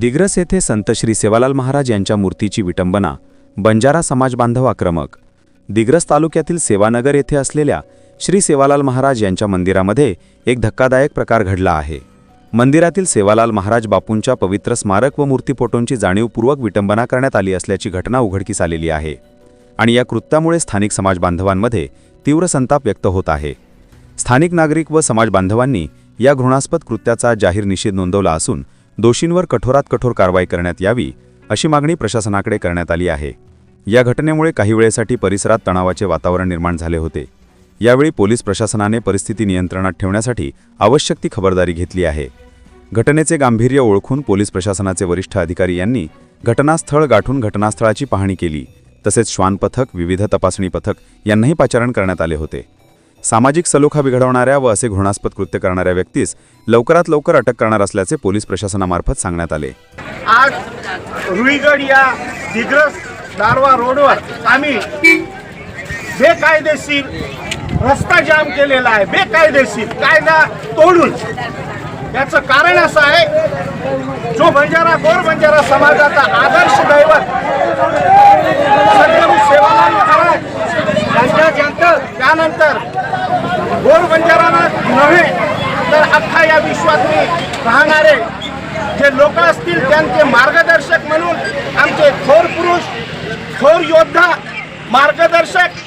दिग्रस येथे संत श्री सेवालाल महाराज यांच्या मूर्तीची विटंबना बंजारा समाज बांधव आक्रमक. दिग्रस तालुक्यातील सेवानगर येथे असलेल्या श्री सेवालाल महाराज यांच्या मंदिरामध्ये एक धक्कादायक प्रकार घडला आहे. मंदिरातील सेवालाल महाराज बापूंच्या पवित्र स्मारक व मूर्तीपोटोंची जाणीवपूर्वक विटंबना करण्यात आली असल्याची घटना उघडकीस आलेली आहे आणि या कृत्यामुळे स्थानिक समाज बांधवांमध्ये तीव्र संताप व्यक्त होत आहे. स्थानिक नागरिक व समाज बांधवांनी या घृणास्पद कृत्याचा जाहीर निषेध नोंदवला असून दोषींवर कठोरात कठोर कारवाई करण्यात यावी अशी मागणी प्रशासनाकडे करण्यात आली आहे. या घटनेमुळे काही वेळेसाठी परिसरात तणावाचे वातावरण निर्माण झाले होते. यावेळी पोलीस प्रशासनाने परिस्थिती नियंत्रणात ठेवण्यासाठी आवश्यक ती खबरदारी घेतली आहे. घटनेचे गांभीर्य ओळखून पोलीस प्रशासनाचे वरिष्ठ अधिकारी यांनी घटनास्थळ गाठून घटनास्थळाची पाहणी केली. तसेच श्वान पथक विविध तपासणी पथक यांनाही पाचारण करण्यात आले होते. सामाजिक सलोखा बिघडवणाऱ्या व असे घृणास्पद कृत्य करणाऱ्या व्यक्तीस लवकरात लवकर अटक करणार असल्याचे पोलीस प्रशासनामार्फत सांगण्यात आले. आज रुईगड या दिग्रस दारवा रोडवर आम्ही बेकायदेशीर रस्ता जाम केलेला आहे. बेकायदेशीर कायदा तोडून. याचं कारण असं आहे जो बंजारा गोर बंजारा समाजाचा आदर्श दैवत सद्गुरू सेवालाल महाराज यांच्या त्यानंतर गोर बंजाराला नव्हे तर अख्खा या विश्वातले राहणारे जे लोक असतील त्यांचे मार्गदर्शक म्हणून आमचे थोर पुरुष थोर योद्धा मार्गदर्शक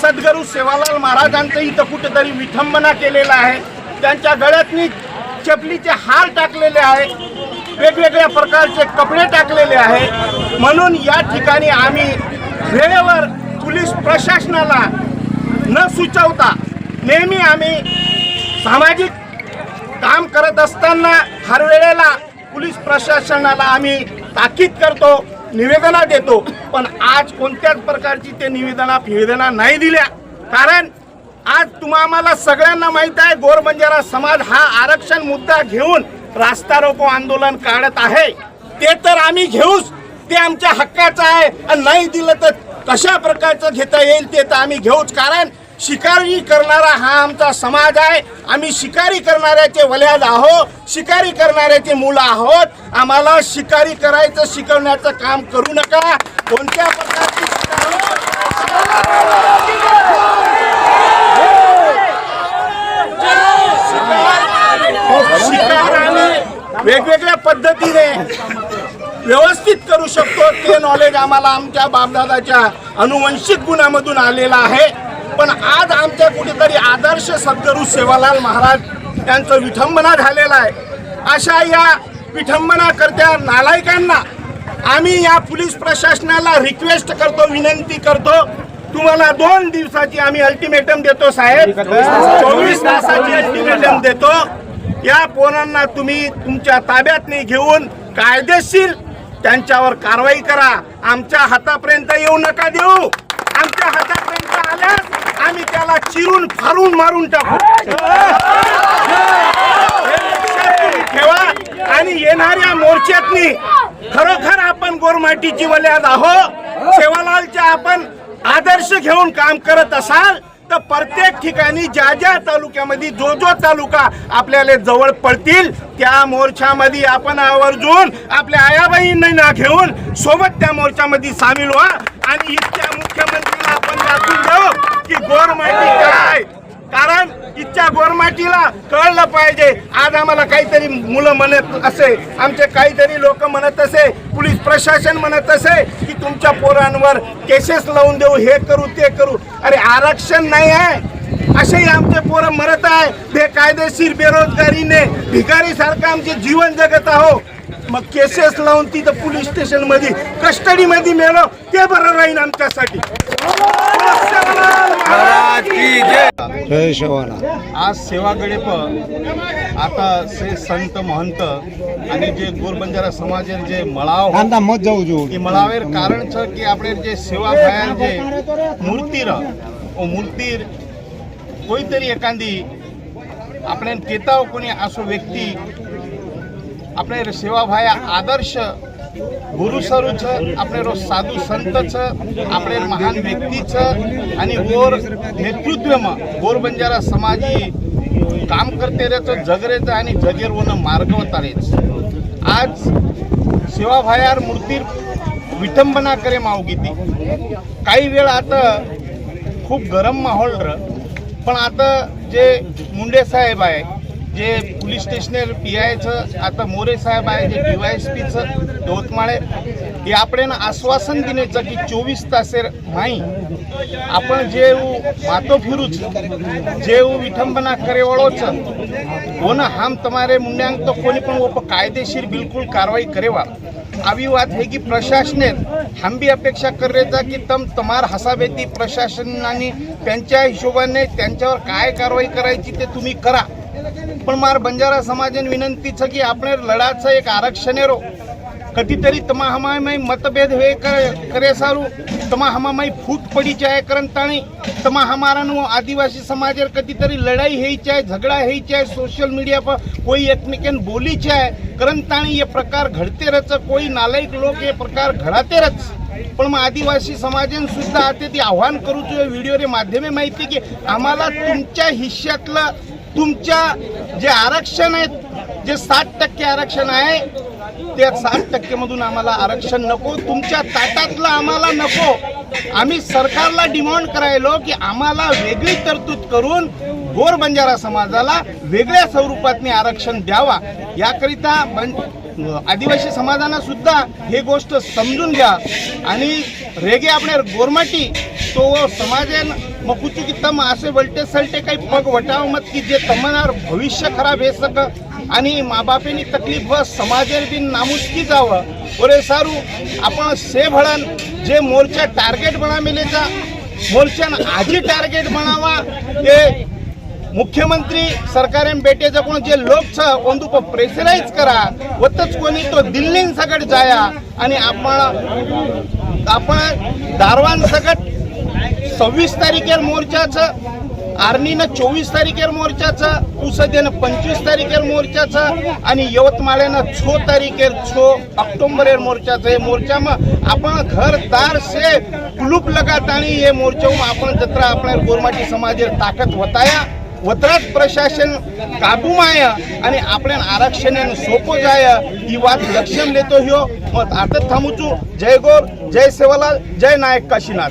सद्गुरू सेवालाल महाराजांचं इथं कुठेतरी विठंबना केलेला आहे. त्यांच्या गळ्यातनी चपलीचे हार टाकलेले आहेत. वेगवेगळ्या प्रकारचे कपडे टाकलेले आहे म्हणून या ठिकाणी आम्ही वेळेवर पोलीस प्रशासनाला न सुचवता नेहमी आम्ही सामाजिक काम करत असताना हर वेळेला पोलीस प्रशासनाला आम्ही ताकीद करतो निवेदना देतो पण आज कोणत्याच प्रकारची ते निवेदना निवेदना नाही दिल्या. कारण आज तुम्हा आम्हाला सगळ्यांना माहीत आहे गोरबंजारा समाज हा आरक्षण मुद्दा घेऊन रास्ता रोको आंदोलन काढत आहे. ते तर आम्ही घेऊच ते आमच्या हक्काचं आहे. आणि नाही दिलं तर कशा प्रकारचं घेता येईल ते तर आम्ही घेऊच. कारण शिकारी करणारा हा आमचा समाज आहे. आम्ही शिकारी करणाऱ्याचे वल्याद आहोत शिकारी करणाऱ्याचे मुलं आहोत. आम्हाला शिकारी करायचं शिकवण्याचं काम करू नका. कोणत्या प्रकारची शिकार आम्ही वेगवेगळ्या पद्धतीने व्यवस्थित करू शकतो. ते नॉलेज आम्हाला आमच्या बापदादाच्या अनुवंशिक गुणामधून आलेलं आहे. पण आज आमच्या कुठेतरी आदर्श सद्गुरू सेवालाल महाराज यांचं विठंबना झालेलं आहे. अशा या विठंबनाकर्त्या नालायकांना आम्ही या पोलीस प्रशासनाला रिक्वेस्ट करतो विनंती करतो. तुम्हाला दोन दिवसाची आम्ही अल्टिमेटम देतो साहेब. चोवीस तासाची अल्टिमेटम देतो. या पोरांना तुम्ही तुमच्या ताब्यातने घेऊन कायदेशीर त्यांच्यावर कारवाई करा. आमच्या हातापर्यंत येऊ नका देऊ. आमच्या हातात हातापर्यंत आल्यास आम्ही त्याला चिरून फारून मारून टाकू. ठेवा आणि येणाऱ्या मोर्चातनी खरोखर आपण गोरमाटी जिवल्यात आहो सेवालालच्या आपण आदर्श घेऊन काम करत असाल तर प्रत्येक ठिकाणी ज्या ज्या तालुक्यामध्ये जो जो तालुका आपल्याला जवळ पडतील त्या मोर्चामध्ये आपण आवर्जून आपल्या आयाबाईंना घेऊन सोबत त्या मोर्चामध्ये सामील व्हा आणि इतक्या मुख्यमंत्री आपण देऊ की गोरमाटी काय कारण इच्छा गोरमाटीला कळलं पाहिजे. आज आम्हाला काहीतरी मुलं म्हणत असे आमचे काहीतरी लोक म्हणत असे पोलीस प्रशासन म्हणत असे की तुमच्या पोरांवर केसेस लावून देऊ हे करू ते करू. अरे आरक्षण नाही आहे. असेही आमचे पोरं मरत आहे. बेकायदेशीर बेरोजगारीने भिकारी सारखं आमचे जीवन जगत आहो. मग केसेस लावून तिथं पोलीस स्टेशन मध्ये कस्टडी मध्ये मेलो ते बरं राहील आमच्यासाठी जय शिवाला आज सेवागडे पण आता से संत महंत અને જે ગોરબંજારા સમાજે જે મળાવ કાંતા મત જવું છું એ મળાવેર કારણ છે કે આપણે જે સેવા ભાયર જે મૂર્તિ રહ ઓ મૂર્તિ કોઈ તરી એકાંદી આપણે કહેતા હો કોની આસો વ્યક્તિ આપણે સેવા ભાયા આદર્શ ગુરુ સ્વરૂપ છે આપણે રો સાધુ સંત છે આપણે મહાન વ્યક્તિ છે અને ઓર નેતૃત્વમાં ગોર બંજારા સમાજી काम करते रहतो जग રહેતા आणि जगेरवनं मार्ग होता आज सेवा भायार मूर्तीर विटंबना करे मावगीती काही वेळ आता खूप गरम माहोल र पण आता जे मुंडे साहेब आहे जे पोलीस स्टेशनर पी आयचं आता मोरे साहेब आहे जे डी वाय एस पीचं यवतमाळे हे आपण आश्वासन दिण्याचं की चोवीस तासेर माई आपण जे मातो फिरूच जे विठंबना करे वळोच हो ना हम तुम्हारे मुंड्यांक तो कोणी पण वो कायदेशीर बिलकुल कारवाई करेवा આવી વાત है की प्रशासने हम भी अपेक्षा कर रहे था की तम तमार हसाबेती प्रशासनाने त्यांच्या हिशोबाने त्यांच्यावर काय कारवाई करायची ते तुम्ही करा પણ મારા બંજારા સમાજને વિનંતી છે કે આપણે લડાત છે એક આરક્ષણેરો કટીતરી તમા હમામાં મતભેદ હે કરે સારું તમા હમામાં ફૂટ પડી જાય કરન તાણી તમા હમારાનું આદિવાસી સમાજ કટીતરી લડાઈ હે ચાહે ઝઘડા હે ચાહે સોશિયલ મીડિયા પર કોઈ એકમેકન બોલી ચાહે કરન તાણી એ પ્રકાર ઘડતે રચ કોઈ નાલાયક લોક એ પ્રકાર ઘડાતે રચ पण मग आदिवासी समाजाने सुद्धा आता ते आव्हान करू तुझ्या व्हिडिओ रे माध्यमे माहिती की आम्हाला तुमच्या हिश्श्यातलं तुमच्या जे आरक्षण आहेत जे साठ टक्के आरक्षण आहे त्या साठ टक्केमधून आम्हाला आरक्षण नको तुमच्या ताटातलं आम्हाला नको. आम्ही सरकारला डिमांड करायलो की आम्हाला वेगळी तरतूद करून गोर बंजारा समाजाला वेगळ्या स्वरूपातने आरक्षण द्यावा. याकरिता बं आदिवासी समाजानं सुद्धा हे गोष्ट समजून घ्या. आणि रेगे आपल्या गोरमाटी तो समाजेन मग कुचू की तम असे वलटे सलटे काही पग वटाव मत की जे तमनार भविष्य खराब हे सक आणि माबापेनी तकलीफ व समाजेर बी नामुष्की जावं. ओरे सारू आपण से भळन जे मोर्चा टार्गेट बना मिलेचा मोर्चान आजी टार्गेट बनावा. ते मुख्यमंत्री सरकारेन बेटेचं कोण जे लोक छ ಒಂದು प्रेशराईज करा. वतच कोणी तो दिल्लीन सगट जाया. आणि आपण आपण दारवान सगट सव्वीस तारखेर मोर्चाचं आर्नीनं चोवीस तारखेर मोर्चाचं पुसदेनं पंचवीस तारखेर मोर्चाचं आणि यवतमाळ्यानं छो तारखेर छो ऑक्टोबरेर मोर्चाचं हे मोर्चा मग आपण घर दार से कुलूप लगात आणि हे मोर्चा आपण जत्रा आपण गोरमाटी समाजेर ताकद वताया वत्रात प्रशासन काबू काबूमाय आणि आपल्या आरक्षणाने सोपो जाय ही बात लक्षण लेतो ह्यो. मग आता थांबूचू जय गोर जय सेवालाल जय नायक काशीनाथ.